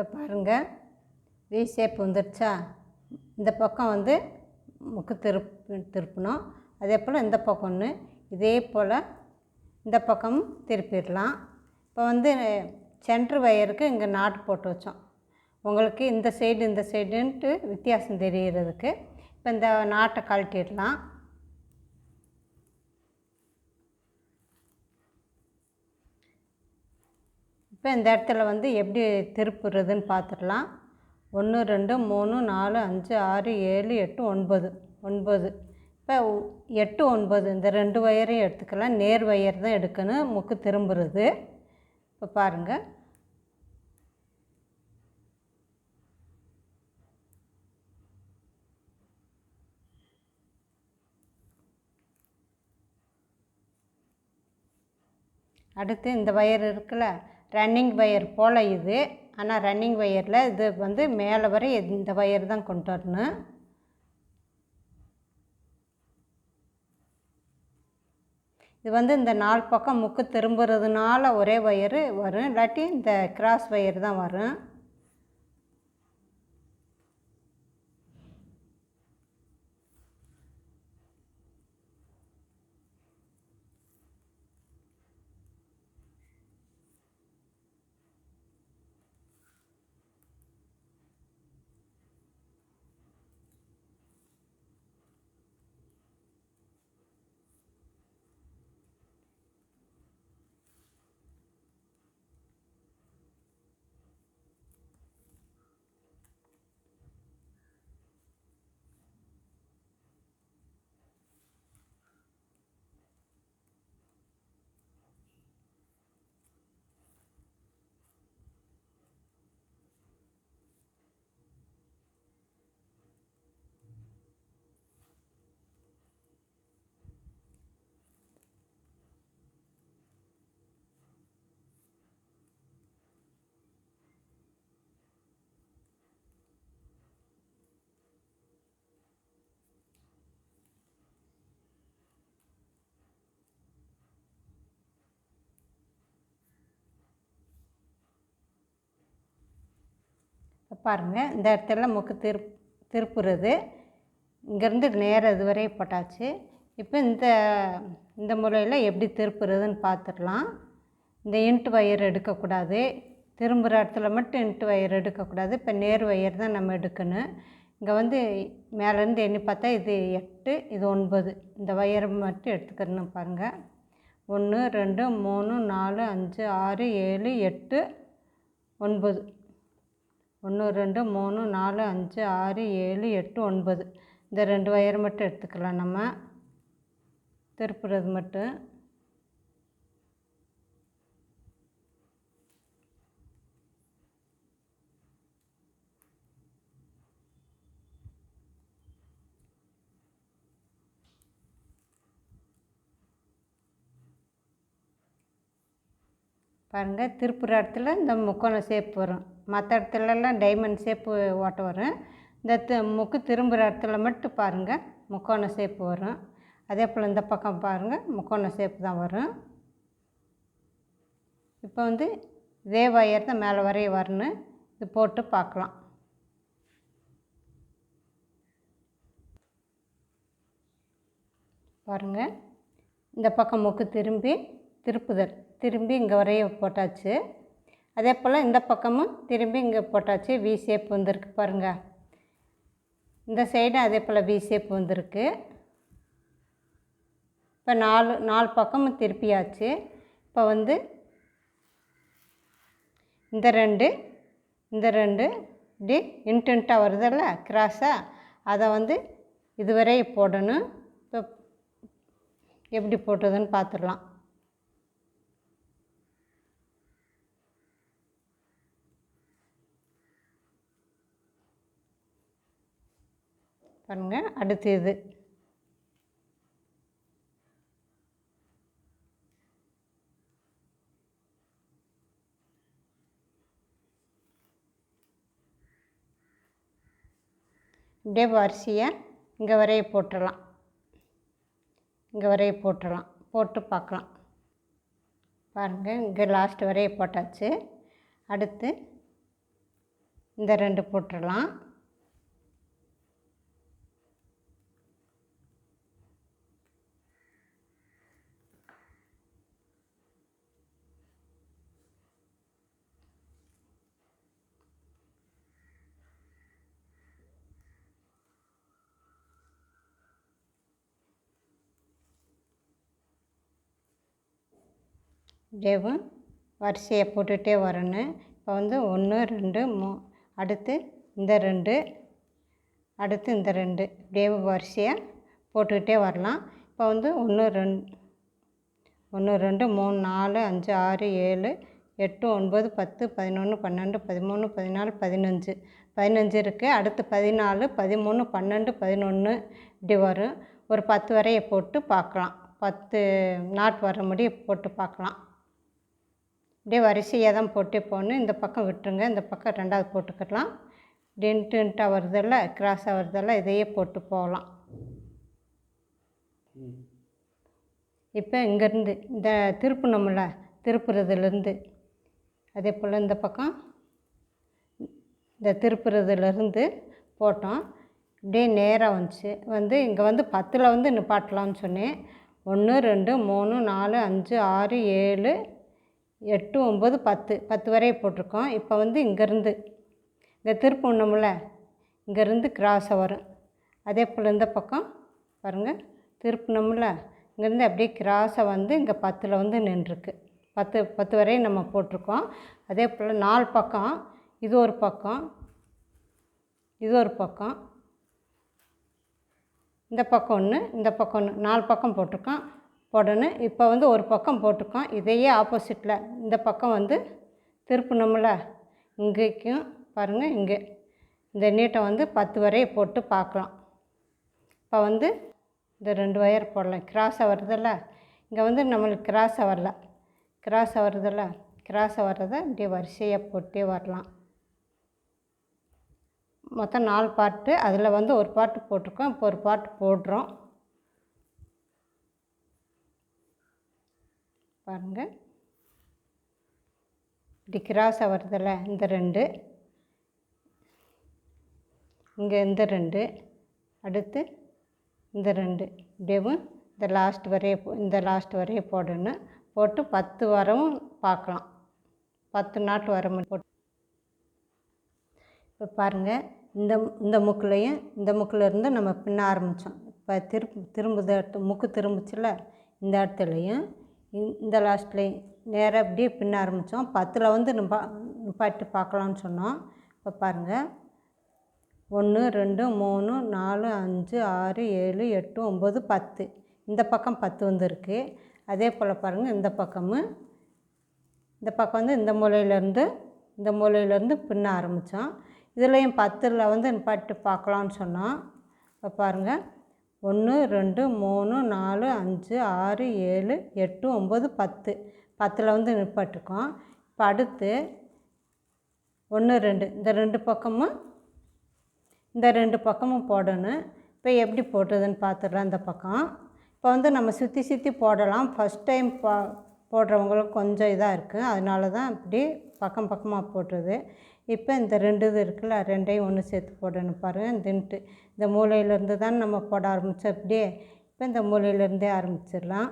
இப்போ பாருங்கள் we shape வந்துடுச்சா இந்த பக்கம் வந்து முக்கு திருப்பு திருப்பணும். அதே போல் இந்த பக்கம் ஒன்று இதே போல் இந்த பக்கம் திருப்பிடலாம். இப்போ வந்து சென்ட்ரு வயருக்கு இங்கே நாட்டு போட்டு வச்சோம். உங்களுக்கு இந்த சைடு இந்த சைடுன்ட்டு வித்தியாசம் தெரிகிறதுக்கு இப்போ இந்த நாட்டை கழட்டிடலாம். இப்போ இந்த இடத்துல வந்து எப்படி திருப்புறதுன்னு பார்த்துடலாம். ஒன்று ரெண்டு மூணு நாலு அஞ்சு ஆறு ஏழு எட்டு ஒன்பது. ஒன்பது. இப்போ எட்டு ஒன்பது. இந்த ரெண்டு வயரையும் எடுத்துக்கலாம். நேர் வயர் தான் எடுக்கணும். முக்கு திரும்புறது. இப்போ பாருங்கள் அடுத்து இந்த வயர் இருக்குல்ல. ரன்னிங் வயர் போல் இது. ஆனால் ரன்னிங் வயரில் இது வந்து மேலே வரை இந்த வயர் தான் கொண்டு வரணும். இது வந்து இந்த நாலு பக்கம் முக்கு திரும்புறதுனால ஒரே ஒயரு வரும். இல்லாட்டி இந்த கிராஸ் வயர் தான் வரும் இப்போ பாருங்கள் இந்த இடத்துல முக்கு திரு திருப்புறது. இங்கேருந்து நேரம் இதுவரை போட்டாச்சு. இப்போ இந்த இந்த முறையில் எப்படி திருப்புறதுன்னு பார்த்துடலாம். இந்த இன்ட்டு வயர் எடுக்கக்கூடாது. திரும்புகிற இடத்துல மட்டும் இன்ட்டு வயர் எடுக்கக்கூடாது. இப்போ நேர் வயர் தான் நம்ம எடுக்கணும். இங்கே வந்து மேலேருந்து எண்ணி பார்த்தா இது எட்டு இது ஒன்பது. இந்த வயரை மட்டும் எடுத்துக்கணும் பாருங்கள் ஒன்று ரெண்டு மூணு நாலு அஞ்சு ஆறு ஏழு எட்டு ஒன்பது. ஒன்று ரெண்டு மூணு நாலு அஞ்சு ஆறு ஏழு எட்டு ஒன்பது. இந்த ரெண்டு வயர் மட்டும் எடுத்துக்கலாம். நம்ம திருப்புறது மட்டும். பாருங்கள் திருப்புற இடத்துல இந்த முக்கோண ஷேப் வரும். மற்ற இடத்துலலாம் டைமண்ட் ஷேப்பு ஓட்ட வரும். இந்த த முக்கு திரும்புகிற இடத்துல மட்டும் பாருங்கள் முக்கோண ஷேப்பு வரும். அதே போல் இந்த பக்கம் பாருங்கள் முக்கோண ஷேப்பு தான் வரும். இப்போ வந்து இதே வயர் தான் மேலே வரைய வரணும் இது போட்டு பார்க்கலாம். பாருங்கள் இந்த பக்கம் முக்கு திரும்பி திருப்புதல். திரும்பி இங்கே வரைய போட்டாச்சு. அதே போல் இந்த பக்கமும் திரும்பி இங்கே போட்டாச்சு. வி ஷேப் வந்திருக்கு பாருங்கள் இந்த சைடும் அதே போல் வி ஷேப் வந்திருக்கு. இப்போ நாலு நாலு பக்கமும் திருப்பியாச்சு. இப்போ வந்து இந்த ரெண்டு இந்த ரெண்டு இப்படி இன்டென்ட்டாக வருதில்ல? கிராஸாக அதை வந்து இதுவரை போடணும். இப்போ எப்படி போட்டதுன்னு பார்த்துடலாம். பாருங்க அடுத்து இது இப்படியே வரிசையை இங்கே வரைய போட்டுடலாம் இங்கே வரைய போட்டுடலாம் போட்டு பார்க்கலாம். பாருங்கள் இங்கே லாஸ்ட் வரைய போட்டாச்சு. அடுத்து இந்த ரெண்டு போட்டுடலாம் இப்படியேவும் வரிசையை போட்டுகிட்டே வரணும். இப்போ வந்து ஒன்று ரெண்டு மூ அடுத்து இந்த ரெண்டு அடுத்து இந்த ரெண்டு. இப்படியே வரிசையாக போட்டுக்கிட்டே வரலாம். இப்போ வந்து ஒன்று ரெண்டு ஒன்று ரெண்டு மூணு நாலு அஞ்சு ஆறு ஏழு எட்டு ஒன்பது பத்து பதினொன்று பன்னெண்டு பதிமூணு பதினாலு பதினஞ்சு. பதினஞ்சு இருக்குது அடுத்து பதினாலு பதிமூணு பன்னெண்டு பதினொன்று இப்படி வரும். ஒரு பத்து வரையை போட்டு பார்க்கலாம். பத்து நாட் வர முடி போட்டு பார்க்கலாம். இப்படியே வரிசையாக தான் போட்டே போகணும் இந்த பக்கம் விட்டுருங்க. இந்த பக்கம் ரெண்டாவது போட்டுக்கலாம் டென்ட்டு இன்ட்டாக வருதல்ல கிராஸாக வருதல்ல இதையே போட்டு போகலாம். இப்போ இங்கேருந்து இந்த திருப்பணும்ல திருப்புறதுலேருந்து அதே போல் இந்த பக்கம் இந்த திருப்புறதுலேருந்து போட்டோம். இப்படியே நேராக வந்துச்சு. வந்து இங்கே வந்து பத்தில் வந்து நிப்பாட்டலாம்னு சொன்னேன். ஒன்று ரெண்டு மூணு நாலு அஞ்சு ஆறு ஏழு எட்டு ஒம்பது பத்து. பத்து வரையை போட்டிருக்கோம். இப்போ வந்து இங்கேருந்து இங்கே திருப்பணும்ல இங்கேருந்து கிராஸாக வரும். அதே போல் இந்த பக்கம் பாருங்கள் திருப்பினோம்ல இங்கேருந்து அப்படியே கிராஸாக வந்து இங்கே பத்தில் வந்து நின்றுருக்கு. பத்து பத்து வரையும் நம்ம போட்டிருக்கோம். அதே போல் நாலு பக்கம் இது ஒரு பக்கம் இது ஒரு பக்கம். இந்த பக்கம் ஒன்று இந்த பக்கம் ஒன்று. நாலு பக்கம் போட்டிருக்கோம். போடணும் இப்போ வந்து ஒரு பக்கம் போட்டிருக்கோம் இதையே ஆப்போசிட்டில் இந்த பக்கம் வந்து திருப்பணும்ல. இங்கேக்கும் பாருங்கள் இங்கே. இந்த நீட்டை வந்து பத்து வரையை போட்டு பார்க்கலாம். இப்போ வந்து இந்த ரெண்டு ஒயர் போடலாம். கிராஸாக வருதில்ல. இங்கே வந்து நம்மளுக்கு கிராஸாக வரல. கிராஸாக வருதில்ல. கிராஸாக வர்றதை இப்படியே வரிசையாக போட்டே வரலாம். மொத்தம் நாலு பாட்டு அதில் வந்து ஒரு பாட்டு போட்டிருக்கோம். இப்போ ஒரு பாட்டு போடுறோம். பாருங்கள் இப்படி கிராஸாக வருதில்ல இந்த ரெண்டு. இங்கே இந்த ரெண்டு. அடுத்து இந்த ரெண்டு. இப்படியேவும் இந்த லாஸ்ட் வரைய போ இந்த லாஸ்ட் வரைய போடணும் போட்டு பத்து வரவும் பார்க்கலாம். பத்து நாட்டு வர போட்டு. இப்போ பாருங்கள் இந்த இந்த முக்குலையும் இந்த முக்கில் இருந்து நம்ம பின்ன ஆரம்பித்தோம் இப்போ திரும்ப திரும்புத முக்கு திரும்பிச்சுல இந்த இடத்துலையும் இந்த லாஸ்ட்லேயும் நேராக அப்படியே பின்ன ஆரம்பித்தோம் பத்தில் வந்து நிப்பா நிப்பாட்டி பார்க்கலான்னு சொன்னோம். இப்போ பாருங்கள் ஒன்று ரெண்டு மூணு நாலு அஞ்சு ஆறு ஏழு எட்டு ஒம்பது பத்து. இந்த பக்கம் பத்து வந்துருக்கு. அதே போல் பாருங்கள் இந்த பக்கமும் இந்த பக்கம் வந்து இந்த மூலையிலேருந்து இந்த மூலையிலேருந்து பின்ன ஆரம்பித்தோம் இதுலேயும் பத்தில் வந்து நிப்பாட்டி பார்க்கலான்னு சொன்னோம். இப்போ பாருங்கள் ஒன்று ரெண்டு மூணு நாலு அஞ்சு ஆறு ஏழு எட்டு ஒம்பது பத்து. பத்தில் வந்து நிப்பாட்டிருக்கோம். இப்போ அடுத்து ஒன்று ரெண்டு. இந்த ரெண்டு பக்கமும் இந்த ரெண்டு பக்கமும் போடணும். இப்போ எப்படி போடுறதுன்னு பார்த்துடலாம் இந்த பக்கம். இப்போ வந்து நம்ம சுற்றி சுற்றி போடலாம். ஃபஸ்ட் டைம் போ போடுறவங்களுக்கு கொஞ்சம் இதாக இருக்குது அதனால தான் இப்படி பக்கம் பக்கமாக போட்டுருது இப்போ இந்த ரெண்டு இது இருக்குல்ல ரெண்டையும் ஒன்று சேர்த்து போடணும் பாருங்கள் இதுன்ட்டு இந்த மூளையிலேருந்து தான் நம்ம போட ஆரம்பித்தோம் அப்படியே இப்போ இந்த மூளையிலேருந்தே ஆரம்பிச்சிடலாம்.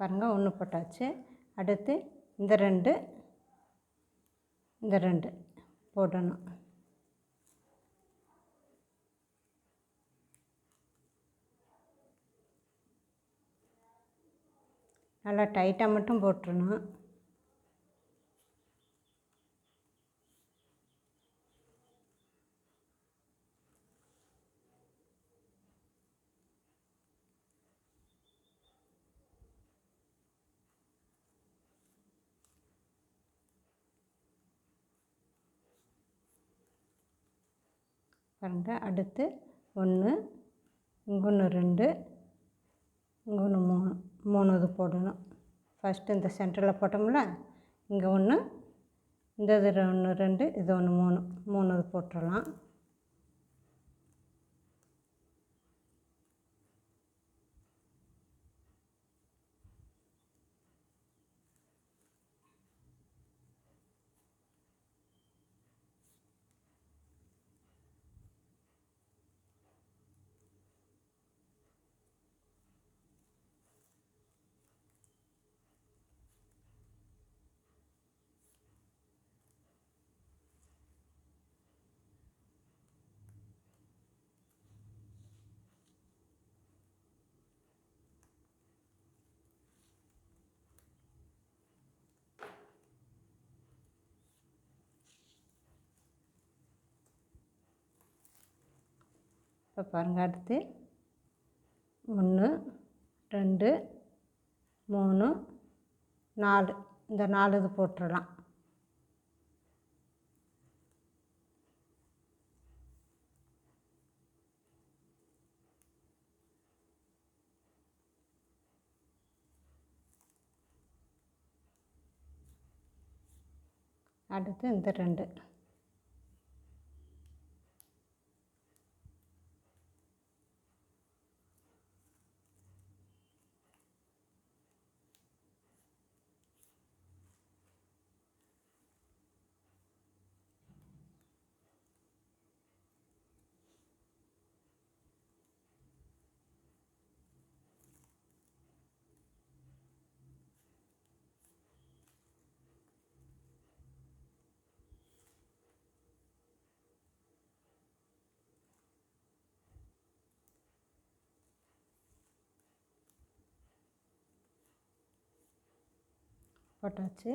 பாருங்கள் ஒன்று போட்டாச்சு. அடுத்து இந்த ரெண்டு. இந்த ரெண்டு போடணும். நல்லா டைட்டாக மட்டும் போட்டுருணும் பாருங்கள் அடுத்து ஒன்று இங்கே ஒன்று ரெண்டு இங்கே ஒன்று மூணு மூணு இது போடணும். ஃபஸ்ட்டு இந்த சென்டரில் போட்டோம்ல இங்கே ஒன்று இந்த இது ஒன்று ரெண்டு இது ஒன்று மூணு மூணு இது போட்டுடலாம். இப்போ பாருங்கள் அடுத்து. ஒன்று ரெண்டு மூணு நாலு. இந்த நாலு இது போட்டுடலாம் அடுத்து இந்த ரெண்டு. போட்டாச்சு.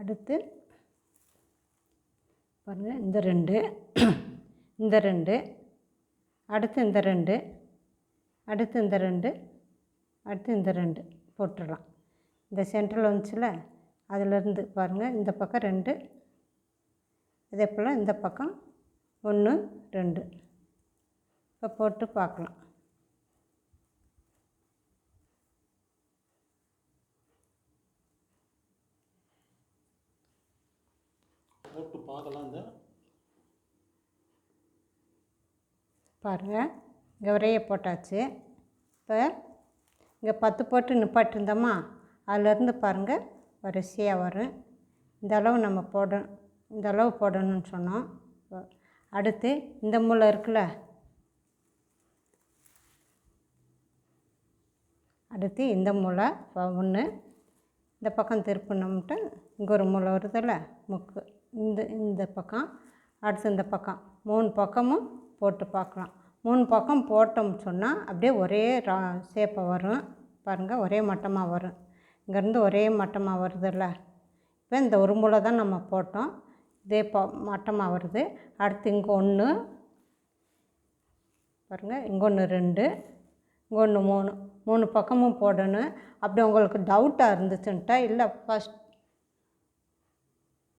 அடுத்து பாருங்கள் இந்த ரெண்டு இந்த ரெண்டு அடுத்து இந்த ரெண்டு அடுத்து இந்த ரெண்டு அடுத்து இந்த ரெண்டு போட்டுடலாம். இந்த சென்டரில் வந்துச்சுல அதிலிருந்து பாருங்கள் இந்த பக்கம் ரெண்டு இதே போல் இந்த பக்கம் ஒன்று ரெண்டு. இப்போ போட்டு பார்க்கலாம் போட்டு பார்க்கலாம் இந்த பாருங்கள் இங்கே உரையை போட்டாச்சு. இப்போ இங்கே பத்து போட்டு நிப்பாட்டிருந்தோமா? அதிலேருந்து பாருங்கள் வரிசையாக வரும். இந்த அளவு நம்ம போட இந்த அளவு போடணும்னு சொன்னோம். அடுத்து இந்த மூளை இருக்குல்ல? அடுத்து இந்த மூளை ஒன்று இந்த பக்கம் திருப்பினோம்ட்டு இங்கே ஒரு முளை வருதுல்ல? முக்கு இந்த இந்த பக்கம் அடுத்து இந்த பக்கம். மூணு பக்கமும் போட்டு பார்க்கலாம். மூணு பக்கம் போட்டோம்னு சொன்னால் அப்படியே ஒரே ரா சேப்பாக வரும். பாருங்கள் ஒரே மட்டமாக வரும். இங்கேருந்து ஒரே மட்டமாக வருதுல்ல. இப்போ இந்த ஒரு முளை தான் நம்ம போட்டோம். இதே ப மட்டமாக வருது. அடுத்து இங்கே ஒன்று பாருங்கள் இங்கே ஒன்று ரெண்டு. இங்கே ஒன்று மூணு. மூணு பக்கமும் போடணும். அப்படி உங்களுக்கு டவுட்டாக இருந்துச்சுன்ட்டா இல்லை ஃபஸ்ட்